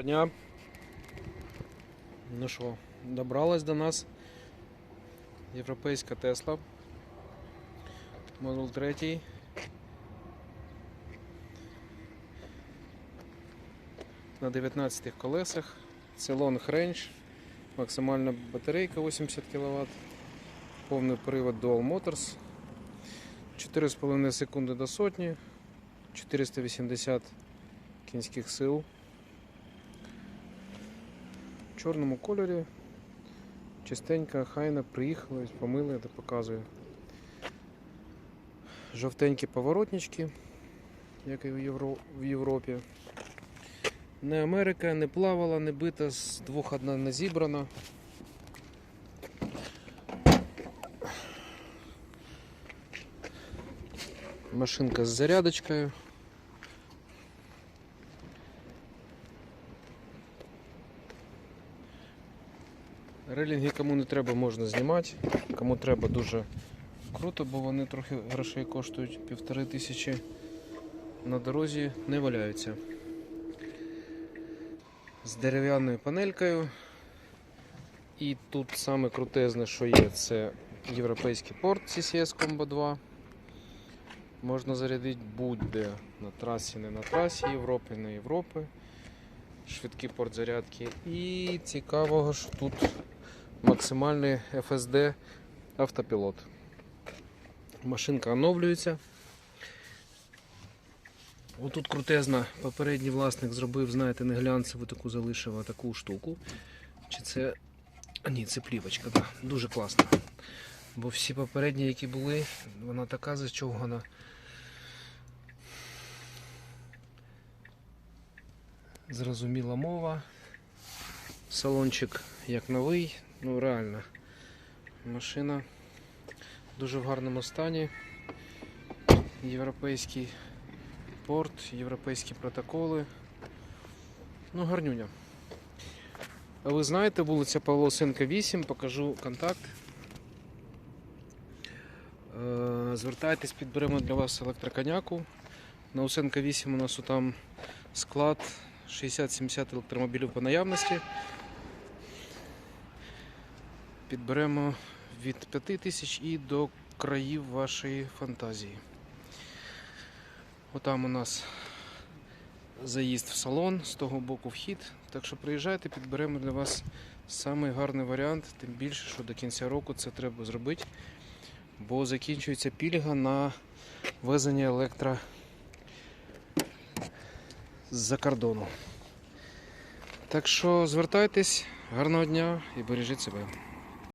Доброго дня. Ну що, добралась до нас європейська Тесла. Model 3. На 19 колесах. Long Range. Максимальна батарейка 80 кВт. Повний привод Dual Motors. 4,5 секунди до сотні. 480 кінських сил. В чорному кольорі. Чистенька, хайна, приїхала, ось помили, де показую. Жовтенькі поворотнички, як і в, Євро... в Європі. Не Америка, не плавала, не бита, з двох одна не зібрана. Машинка з зарядочкою. Релінги кому не треба, можна знімати. Кому треба дуже круто, бо вони трохи грошей коштують півтори тисячі. На дорозі не валяються. З дерев'яною панелькою. І тут саме крутезне, що є, це європейський порт CCS Combo 2. Можна зарядити будь-де на трасі, не на трасі Європи, не Європи. Швидкий порт зарядки. І цікавого, що тут максимальний FSD автопілот. Машинка оновлюється. Отут крутезна, попередній власник зробив, знаєте, не глянцеву таку залишив, таку штуку. Чи це. А ні, це плівочка, да. дуже класна. Бо всі попередні, які були, вона така зачовгана. Зрозуміла мова. Салончик як новий, ну реально. Машина дуже в гарному стані. Європейський порт, європейські протоколи. Ну, гарнюня. А ви знаєте, вулиця Павло Сенка 8, покажу контакт. Е, Звертайтесь, підберемо для вас електроконяку. На Усенка 8 у нас там склад 60-70 електромобілів по наявності. Підберемо від 5 тисяч і до країв вашої фантазії. Отам у нас заїзд в салон, з того боку вхід. Так що приїжджайте, підберемо для вас самий гарний варіант, тим більше, що до кінця року це треба зробити, бо закінчується пільга на везення електро з-за кордону. Так що звертайтесь, гарного дня і бережіть себе.